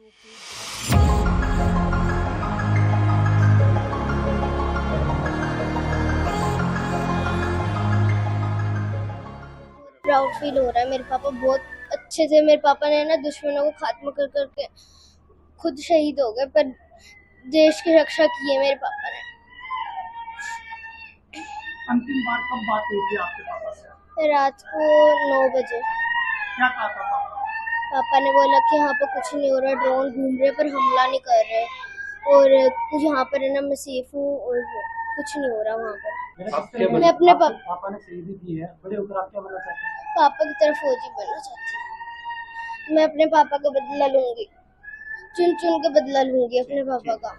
Proud feel हो रहा है मेरे पापा बहुत अच्छे थे मेरे पापा ने ना दुश्मनों को खात्मा कर करके खुद शहीद हो गए पर देश की रक्षा की है मेरे पापा ने। अंतिम बार कब बात हुई थी आपके पापा से? रात को नौ बजे। क्या कहा था पापा ने बोला कि यहाँ पर कुछ नहीं हो रहा ड्रोन घूम रहे पर हमला नहीं कर रहे। और कुछ यहाँ पर है ना मैं सेफ़ हूँ और कुछ नहीं हो रहा वहाँ पर। मैं अपने पापा, पापा ने शहीदी है। बड़े होकर आप क्या बनना चाहते हैं। पापा की तरफ़ फौजी बनना चाहती हूँ। मैं अपने पापा का बदला लूँगी। चुन चुन के बदला लूँगी अपने पापा का।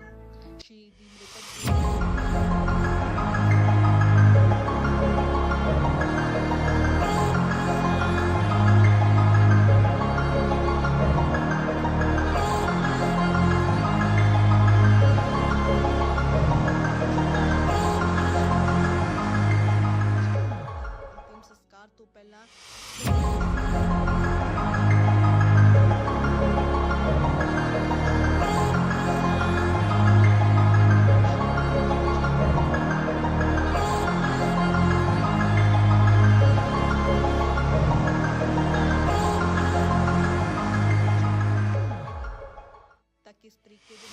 किस तरीके से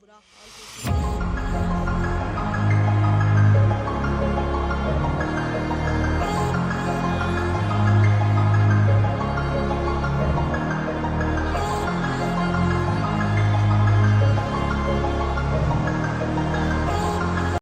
不知道